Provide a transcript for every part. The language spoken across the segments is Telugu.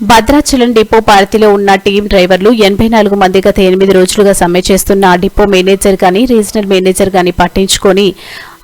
భద్రాచలం డిపో పార్టీలో ఉన్న టీం డ్రైవర్లు ఎనభై నాలుగు మంది గత ఎనిమిది రోజులుగా సమ్మె చేస్తున్న డిపో మేనేజర్ గాని రీజనల్ మేనేజర్ గాని పట్టించుకొని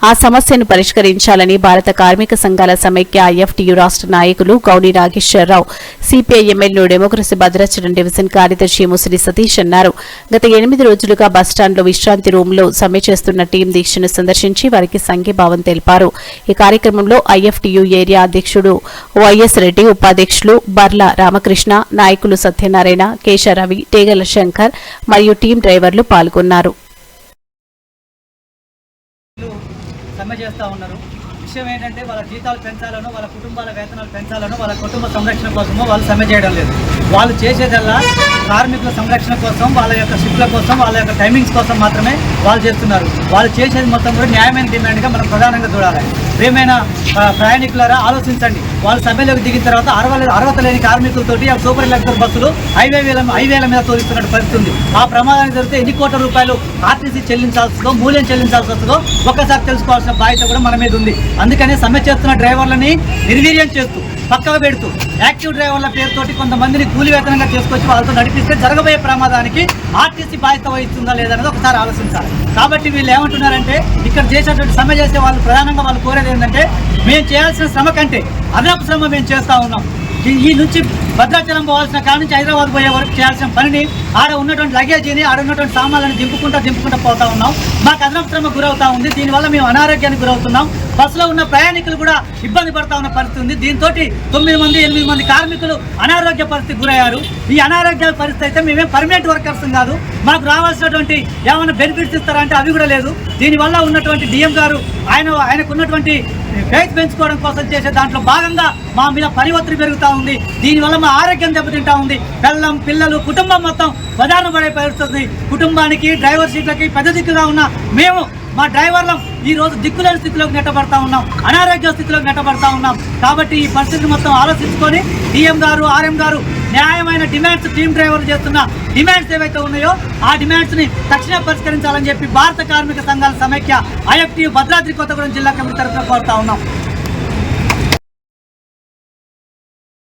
ఆ సమస్యను పరిష్కరించాలని భారత కార్మిక సంఘాల సమైక్య ఐఎఫ్టీయు రాష్ట్ర నాయకులు Gouni Nageswararao CPI MLA democracy Bhadrachalam division కార్యదర్శి ముసిరి సతీష్ అన్నారు. గత ఎనిమిది రోజులుగా బస్టాండ్లో విశ్రాంతి రూంలో సమ్మె చేస్తున్న టీం దీక్షను సందర్శించి వారికి సంఘీభావం తెలిపారు. ఈ కార్యక్రమంలో ఐఎఫ్టీయూ ఏరియా అధ్యక్షుడు వైఎస్ రెడ్డి ఉపాధ్యక్షులు బర్ల రామకృష్ణ నాయకులు సత్యనారాయణ కేశరవి టేగల శంకర్ మరియు టీం డ్రైవర్లు పాల్గొన్నారు. సమ్మె చేస్తూ ఉన్నారు. విషయం ఏంటంటే వాళ్ళ జీతాలు పెంచాలనో వాళ్ళ కుటుంబాల వేతనాలు పెంచాలనో వాళ్ళ కుటుంబ సంరక్షణ కోసమో వాళ్ళు సమ్మె చేయడం లేదు. వాళ్ళు చేసేదల్లా కార్మికుల సంరక్షణ కోసం వాళ్ళ యొక్క షిఫ్ట్ల కోసం వాళ్ళ యొక్క టైమింగ్స్ కోసం మాత్రమే వాళ్ళు చేస్తున్నారు. వాళ్ళు చేసేది మొత్తం కూడా న్యాయమైన డిమాండ్గా మనం ప్రధానంగా చూడాలి. ఏమైనా ప్రయాణికులరా ప్రయాణికులారా ఆలోచించండి. వాళ్ళు సమ్మెలోకి దిగిన తర్వాత అరవై అర్హత లేని కార్మికులతోటి ఆ సూపర్ ఎలక్టర్ బస్సులు హైవే వేల హైవేల మీద తోలిస్తున్నట్టు పరిస్థితి ఉంది. ఆ ప్రమాదానికి జరిగితే ఎన్ని కోట్ల రూపాయలు ఆర్టీసీ చెల్లించాల్సిందో మూల్యం చెల్లించాల్సి వస్తుందో ఒక్కసారి తెలుసుకోవాల్సిన బాధ్యత కూడా మన మీద ఉంది. అందుకనే సమ్మె చేస్తున్న డ్రైవర్లని నిర్వీర్యం చేస్తూ పక్కకు పెడుతూ. యాక్టివ్ డ్రైవర్ల పేరుతోటి కొంతమందిని కూలి వేతనంగా తీసుకొచ్చి వాళ్ళతో నడిపిస్తే జరగబోయే ప్రమాదానికి ఆర్టీసీ బాధ్యత వహిస్తుందా లేదన్నది ఒకసారి ఆలోచించాలి. కాబట్టి వీళ్ళు ఏమంటున్నారంటే ఇక్కడ చేసేటువంటి సమ్మె చేసే వాళ్ళు ప్రధానంగా వాళ్ళు కోరేది ఏంటంటే మేము చేయాల్సిన శ్రమ కంటే అదనపు శ్రమ మేము చేస్తూ ఉన్నాం. ఈ- ఈ నుంచి భద్రాచలం పోవాల్సిన కాడ నుంచి హైదరాబాద్ పోయే వరకు చేయాల్సిన పనిని ఆడ ఉన్నటువంటి లగేజీని ఆడ ఉన్నటువంటి సామాన్లను దింపుకుంటా దింపుకుంటా పోతా ఉన్నాం. మాకు అదనపు గురవుతా ఉంది. దీనివల్ల మేము అనారోగ్యానికి గురవుతున్నాం. బస్సులో ఉన్న ప్రయాణికులు కూడా ఇబ్బంది పడతా ఉన్న పరిస్థితి ఉంది. దీంతో తొమ్మిది మంది ఎనిమిది మంది కార్మికులు అనారోగ్య పరిస్థితి గురయ్యారు. ఈ అనారోగ్య పరిస్థితి అయితే మేమేం పర్మనెంట్ వర్కర్స్ కాదు. మాకు రావాల్సినటువంటి ఏమైనా బెనిఫిట్స్ ఇస్తారంటే అవి కూడా లేదు. దీనివల్ల ఉన్నటువంటి డిఎం గారు ఆయన ఆయనకు ఉన్నటువంటి ఫెయిత్ పెంచుకోవడం కోసం చేసే దాంట్లో భాగంగా మా మీద పరివర్తన పెరుగుతూ ఉంది. దీనివల్ల మా ఆరోగ్యం దెబ్బతింటా ఉంది. పిల్లం పిల్లలు కుటుంబం మొత్తం బజారును పడే పరిస్థితుంది కుటుంబానికి డ్రైవర్ సీట్లకి పెద్ద దిక్కుగా ఉన్న మేము మా డ్రైవర్లం ఈ రోజు దిక్కులేని స్థితిలోకి నెట్టబడతా ఉన్నాం. అనారోగ్య స్థితిలోకి నెట్టబడతా ఉన్నాం. కాబట్టి ఈ పరిస్థితిని మొత్తం ఆలోచించుకొని డిఎం గారు ఆర్ఎం గారు న్యాయమైన డిమాండ్స్ టీమ్ డ్రైవర్లు చేస్తున్న డిమాండ్స్ ఏవైతే ఉన్నాయో ఆ డిమాండ్స్ని తక్షణ పరిష్కరించాలని చెప్పి భారత కార్మిక సంఘాల సమైక్య ఐఎఫ్టీ భద్రాద్రి కొత్తగూడెం జిల్లా కమిటీ తరఫున కోరుతా ఉన్నాం.